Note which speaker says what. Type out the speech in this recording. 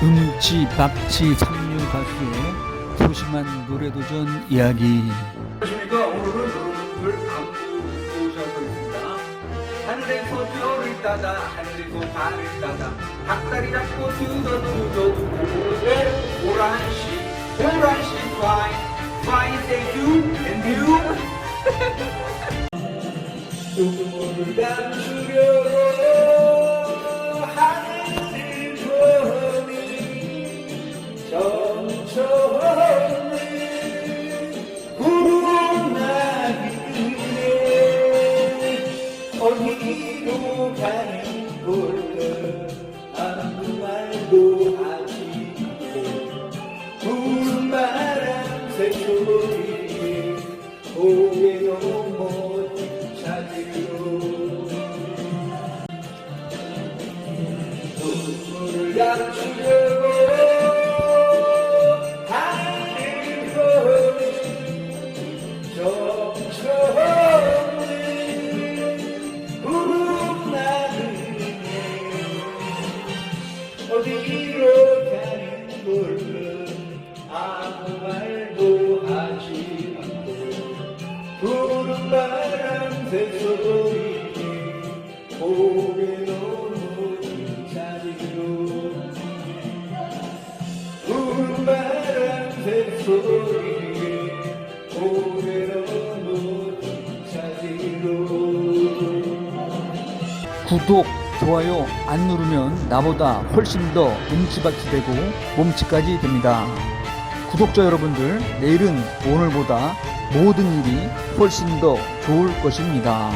Speaker 1: 음치 박치 삼류 가수의 소심한 노래도전 이야기.
Speaker 2: 안녕하십니까. 오늘은 여러분들 안부 모셔고 있습니다. 하늘에서 별을 따다 하늘에서 달을 따다. 닭다리 잡고 두더 두더 두고 오란시 오란시 say you and you. 눈물을 감추려고 어디로 가는 걸까 아무 말도 하지 구름 바람 새소리 고개로 못 찾으려 눈물을 감추려
Speaker 1: 구독 좋아요 안 누르면 나보다 훨씬 더 음치박치 되고 몸치까지 됩니다. 구독자 여러분들 내일은 오늘보다 모든 일이 훨씬 더 좋을 것입니다